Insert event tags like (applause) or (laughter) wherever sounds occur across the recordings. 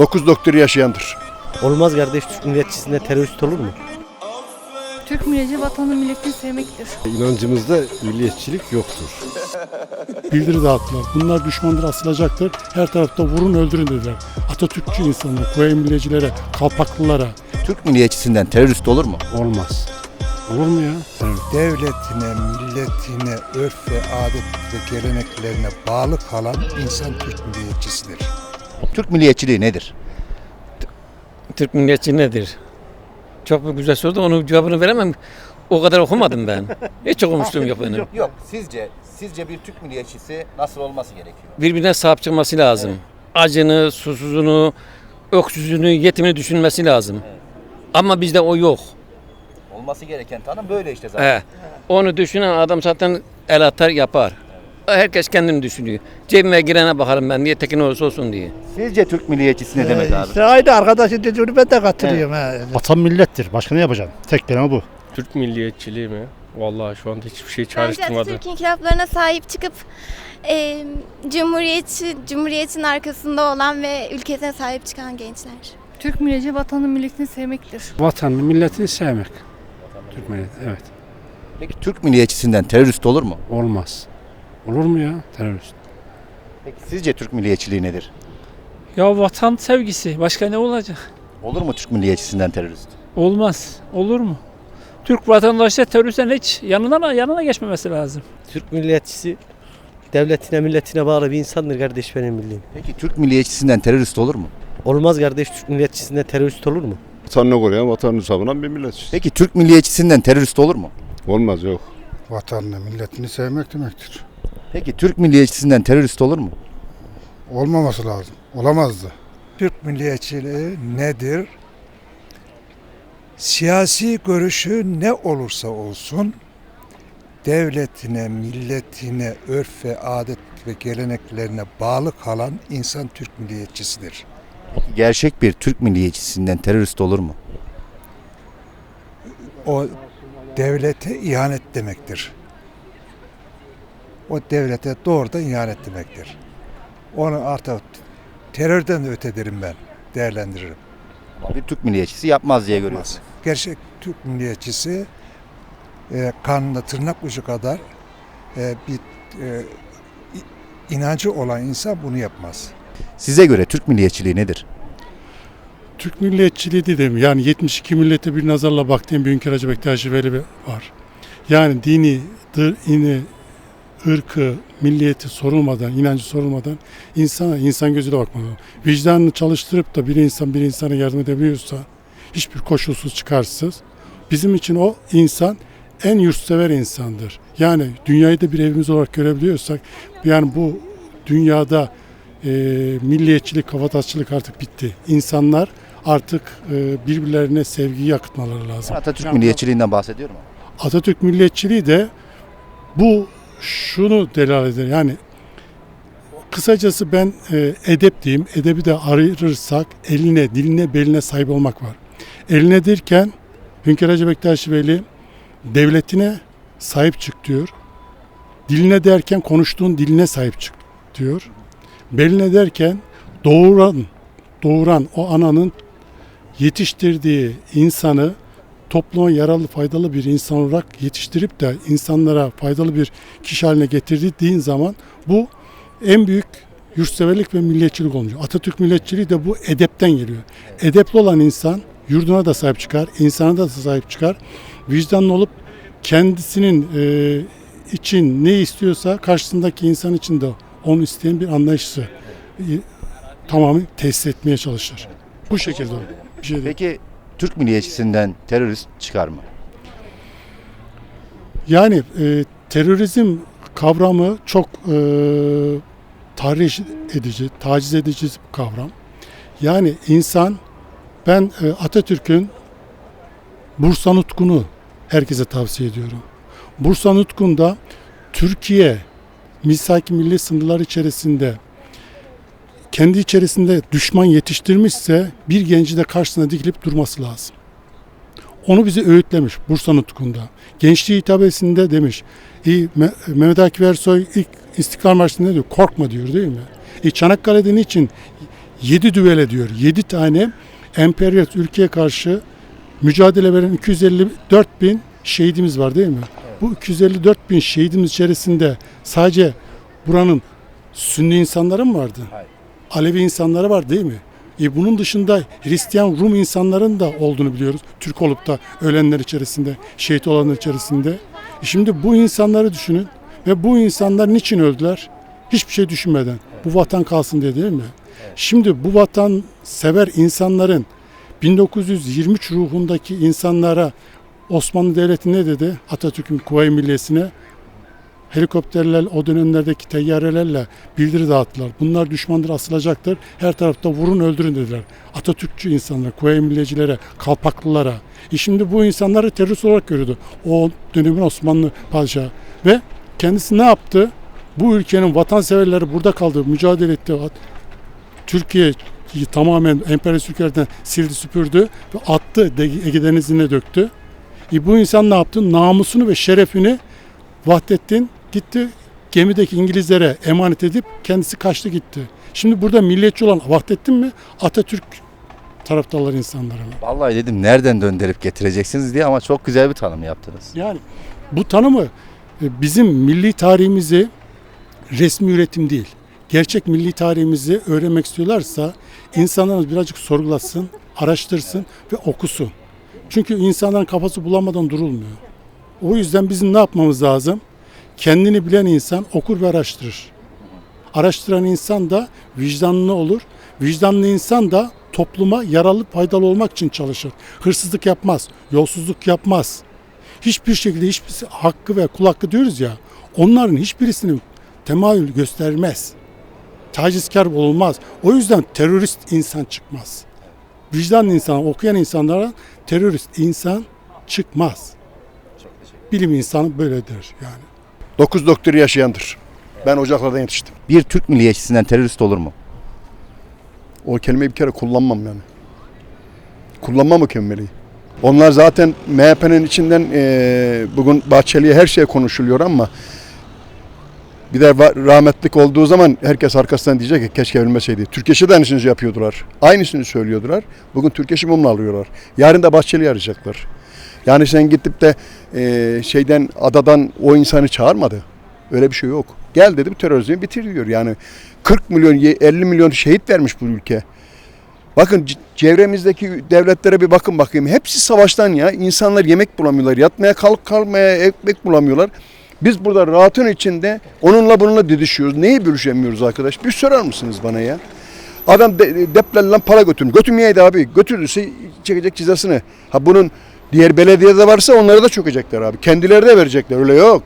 Dokuz doktor yaşayandır. Olmaz kardeş Türk milliyetçisinde terörist olur mu? Türk milleti vatanı milletini sevmektir. İnancımızda milliyetçilik yoktur. (laughs) bildiri dağıttılar. Bunlar düşmandır asılacaktır. Her tarafta vurun öldürün dediler. Atatürkçü insanlar, Kuvey Milliyecilere, Kalpaklılara Türk milliyetçisinden terörist olur mu? olmaz. Olur mu ya? devletine, milletine, örf ve adet ve geleneklerine bağlı kalan insan Türk milliyetçisidir. Türk milliyetçiliği nedir? Türk milliyetçi nedir? Çok bir güzel soru da onun cevabını veremem. O kadar okumadım ben. Hiç okumuşluğum yok benim. Yok. Sizce sizce bir Türk milliyetçisi nasıl olması gerekiyor? Birbirine sahip çıkması lazım. Acını, susuzunu, öksüzünü, yetimini düşünmesi lazım. Ama bizde o yok. Olması gereken tanım böyle işte zaten. He. Onu düşünen adam zaten el atar yapar. Herkes kendini düşünüyor. Cebime girene bakarım ben niye tekin olursa olsun diye. Sizce Türk milliyetçisi ne demek abi? İşte aynı arkadaşın dediğini ben de katılıyorum. ha. Vatan millettir. Başka ne yapacaksın? Tek kelime bu. Türk milliyetçiliği mi? Vallahi şu anda hiçbir şey Bence çağrıştırmadı. Atatürk inkılaplarına sahip çıkıp e, cumhuriyetçi, cumhuriyetin arkasında olan ve ülkesine sahip çıkan gençler. Türk milleti vatanı milletini sevmektir. Vatanını, milletini sevmek. Türk milleti, evet. Peki Türk milliyetçisinden terörist olur mu? Olmaz. Olur mu ya terörist? Peki sizce Türk milliyetçiliği nedir? Ya vatan sevgisi. Başka ne olacak? Olur mu Türk milliyetçisinden terörist? Olmaz. Olur mu? Türk vatandaşı teröristten hiç yanına yanına geçmemesi lazım. Türk milliyetçisi devletine milletine bağlı bir insandır kardeş benim bildiğim. Peki Türk milliyetçisinden terörist olur mu? Olmaz kardeş Türk milliyetçisinde terörist olur mu? Vatanını koruyan, vatanını savunan bir millet. Peki Türk milliyetçisinden terörist olur mu? Olmaz yok. Vatanını, milletini sevmek demektir. Peki Türk milliyetçisinden terörist olur mu? Olmaması lazım. Olamazdı. Türk milliyetçiliği nedir? Siyasi görüşü ne olursa olsun devletine, milletine, örf ve adet ve geleneklerine bağlı kalan insan Türk milliyetçisidir. Gerçek bir Türk milliyetçisinden terörist olur mu? O devlete ihanet demektir. O devlete doğrudan ihanet demektir. Onu artık terörden de öte derim ben, değerlendiririm. Ama bir Türk milliyetçisi yapmaz diye görüyorsun. Gerçek Türk milliyetçisi e, kanında tırnak ucu kadar e, bir e, inancı olan insan bunu yapmaz. Size göre Türk milliyetçiliği nedir? Türk milliyetçiliği dedim. Yani 72 millete bir nazarla baktığım bir Hünkar Hacı Bektaşi Veli var. Yani dini, dır, ini, ırkı, milliyeti sorulmadan, inancı sorulmadan insana insan gözüyle bakmalı. Vicdanını çalıştırıp da bir insan bir insana yardım edebiliyorsa hiçbir koşulsuz çıkarsız bizim için o insan en yurtsever insandır. Yani dünyayı da bir evimiz olarak görebiliyorsak yani bu dünyada e, milliyetçilik, kafatasçılık artık bitti. İnsanlar artık e, birbirlerine sevgiyi akıtmaları lazım. Atatürk milliyetçiliğinden bahsediyorum. Atatürk milliyetçiliği de bu şunu delalet eder. Yani kısacası ben e, edep diyeyim. Edebi de arırsak eline, diline, beline sahip olmak var. Eline derken Hünkar Hacı Bektaşi Veli devletine sahip çık diyor. Diline derken konuştuğun diline sahip çık diyor. Beline derken doğuran, doğuran o ananın yetiştirdiği insanı topluma yararlı faydalı bir insan olarak yetiştirip de insanlara faydalı bir kişi haline getirdiğin zaman bu en büyük yurtseverlik ve milliyetçilik olmuş. Atatürk milliyetçiliği de bu edepten geliyor. Edepli olan insan yurduna da sahip çıkar, insana da sahip çıkar. Vicdanlı olup kendisinin e, için ne istiyorsa karşısındaki insan için de onu isteyen bir anlayışı e, tamamen tesis etmeye çalışır. Bu şekilde. Bir şey değil. Peki Türk milliyetçisinden terörist çıkar mı? Yani e, terörizm kavramı çok e, tahriş edici, taciz edici bir kavram. Yani insan, ben e, Atatürk'ün Bursa Nutku'nu herkese tavsiye ediyorum. Bursa Nutku'nda Türkiye misaki milli sınırlar içerisinde kendi içerisinde düşman yetiştirmişse bir genci de karşısına dikilip durması lazım. Onu bize öğütlemiş Bursa Nutku'nda. Gençliği hitabesinde demiş. İyi, Me- Mehmet Akif Ersoy ilk İstiklal Marşı'nda diyor korkma diyor değil mi? E Çanakkale'de niçin 7 düvele diyor. 7 tane emperyalist ülkeye karşı mücadele veren 254 bin şehidimiz var değil mi? Bu 254 bin şehidimiz içerisinde sadece buranın Sünni insanları mı vardı? Hayır. Alevi insanları var değil mi? E bunun dışında Hristiyan Rum insanların da olduğunu biliyoruz. Türk olup da ölenler içerisinde, şehit olanlar içerisinde. E şimdi bu insanları düşünün ve bu insanlar niçin öldüler? Hiçbir şey düşünmeden. Bu vatan kalsın diye değil mi? Şimdi bu vatan sever insanların 1923 ruhundaki insanlara Osmanlı Devleti ne dedi? Atatürk'ün Kuvayi Milliyesi'ne helikopterler o dönemlerdeki teyyarelerle bildiri dağıttılar. Bunlar düşmandır asılacaktır. Her tarafta vurun öldürün dediler. Atatürkçü insanlara, Kuvayi Milliyecilere, Kalpaklılara. E şimdi bu insanları terörist olarak görüyordu. O dönemin Osmanlı padişahı. Ve kendisi ne yaptı? Bu ülkenin vatanseverleri burada kaldı, mücadele etti. Türkiye tamamen emperyalist ülkelerden sildi süpürdü ve attı Ege Denizi'ne döktü. E bu insan ne yaptı? Namusunu ve şerefini Vahdettin gitti gemideki İngilizlere emanet edip kendisi kaçtı gitti. Şimdi burada milliyetçi olan Vahdettin mi? Atatürk taraftarları insanları mı? Vallahi dedim nereden döndürüp getireceksiniz diye ama çok güzel bir tanım yaptınız. Yani bu tanımı e, bizim milli tarihimizi resmi üretim değil. Gerçek milli tarihimizi öğrenmek istiyorlarsa insanlarımız birazcık sorgulasın, araştırsın ve okusun. Çünkü insanların kafası bulamadan durulmuyor. O yüzden bizim ne yapmamız lazım? Kendini bilen insan okur ve araştırır. Araştıran insan da vicdanlı olur. Vicdanlı insan da topluma yararlı faydalı olmak için çalışır. Hırsızlık yapmaz, yolsuzluk yapmaz. Hiçbir şekilde hiçbir hakkı ve kul hakkı diyoruz ya. Onların hiçbirisini temayül göstermez. Tacizkar olmaz. O yüzden terörist insan çıkmaz. Vicdanlı insan, okuyan insanlara terörist insan çıkmaz. Bilim insanı böyledir yani. Dokuz doktor yaşayandır. Ben ocaklardan yetiştim. Bir Türk milliyetçisinden terörist olur mu? O kelimeyi bir kere kullanmam yani. Kullanmam o kelimeyi. Onlar zaten MHP'nin içinden eee, bugün Bahçeli'ye her şey konuşuluyor ama bir de rahmetlik olduğu zaman herkes arkasından diyecek ki keşke ölmeseydi. Türkeş'e de aynısını yapıyordular. Aynısını söylüyordular. Bugün Türkeş'i mumla alıyorlar. Yarın da Bahçeli'yi arayacaklar. Yani sen gidip de eee, şeyden adadan o insanı çağırmadı. Öyle bir şey yok. Gel dedim terörizmi bitir diyor. Yani 40 milyon 50 milyon şehit vermiş bu ülke. Bakın çevremizdeki devletlere bir bakın bakayım. Hepsi savaştan ya. İnsanlar yemek bulamıyorlar. Yatmaya kalk kalmaya ekmek bulamıyorlar. Biz burada rahatın içinde onunla bununla didişiyoruz. Neyi bölüşemiyoruz arkadaş? Bir sorar mısınız bana ya? Adam de, deplerle para götürmüş. Götürmeyeydi abi. Götürürse çekecek cezasını. Ha bunun diğer belediyede varsa onlara da çökecekler abi. Kendileri de verecekler. Öyle yok.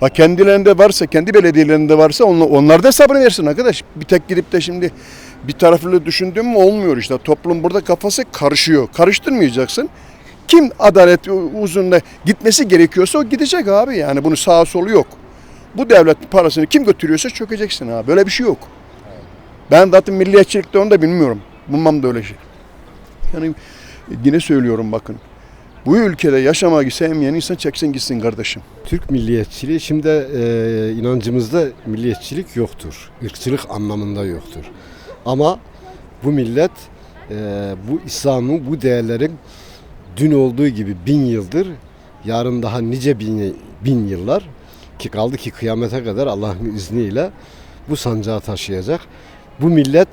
Ha kendilerinde varsa, kendi belediyelerinde varsa onlar, onlar da hesabını versin arkadaş. Bir tek gidip de şimdi bir taraflı düşündüğüm mü olmuyor işte. Toplum burada kafası karışıyor. Karıştırmayacaksın. Kim adalet uzunla gitmesi gerekiyorsa o gidecek abi yani. Bunun sağa solu yok. Bu devlet parasını kim götürüyorsa çökeceksin abi. Böyle bir şey yok. Ben zaten milliyetçilikte onu da bilmiyorum. Bulmam da öyle şey. Yani yine söylüyorum bakın. Bu ülkede yaşamak sevmeyen insan çeksin gitsin kardeşim. Türk milliyetçiliği şimdi e, inancımızda milliyetçilik yoktur. Irkçılık anlamında yoktur. Ama bu millet e, bu İslam'ın bu değerlerin dün olduğu gibi bin yıldır yarın daha nice bin, bin yıllar ki kaldı ki kıyamete kadar Allah'ın izniyle bu sancağı taşıyacak. Bu millet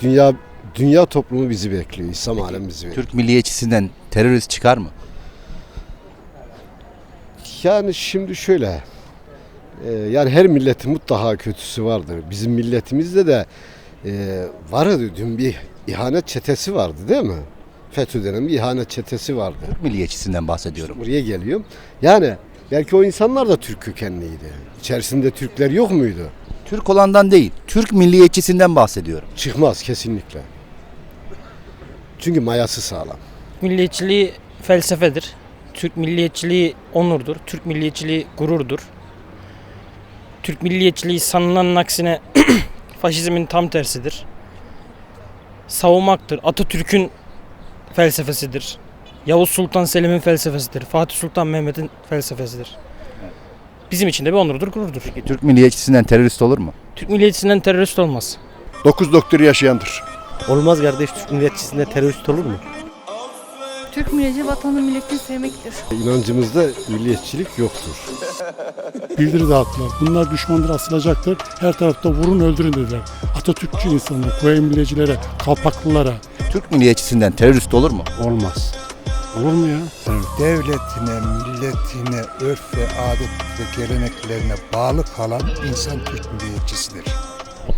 dünya dünya toplumu bizi bekliyor. İslam alemi bizi bekliyor. Türk milliyetçisinden terörist çıkar mı? Yani şimdi şöyle, e, yani her milletin mutlaka kötüsü vardır. Bizim milletimizde de e, vardı dün bir ihanet çetesi vardı değil mi? FETÖ denen bir ihanet çetesi vardı. Türk milliyetçisinden bahsediyorum. Buraya geliyorum. Yani belki o insanlar da Türk kökenliydi. İçerisinde Türkler yok muydu? Türk olandan değil, Türk milliyetçisinden bahsediyorum. Çıkmaz kesinlikle. Çünkü mayası sağlam. Milliyetçiliği felsefedir. Türk milliyetçiliği onurdur. Türk milliyetçiliği gururdur. Türk milliyetçiliği sanılanın aksine (clears throat) faşizmin tam tersidir. Savunmaktır. Atatürk'ün felsefesidir. Yavuz Sultan Selim'in felsefesidir. Fatih Sultan Mehmet'in felsefesidir. Bizim için de bir onurdur, gururdur. Peki Türk milliyetçisinden terörist olur mu? Türk milliyetçisinden terörist olmaz. Dokuz doktor yaşayandır. Olmaz kardeş Türk milliyetçisinde terörist olur mu? Türk milleti vatanı milletini sevmektir. İnancımızda milliyetçilik yoktur. (laughs) Bildiri dağıttılar. Bunlar düşmandır asılacaktır. Her tarafta vurun öldürün dediler. Atatürkçü insanlar, milliyetçilere, kalpaklılara. Türk milliyetçisinden terörist olur mu? Olmaz. Olur mu ya? Devletine, milletine, örf ve adet ve geleneklerine bağlı kalan insan Türk milliyetçisidir.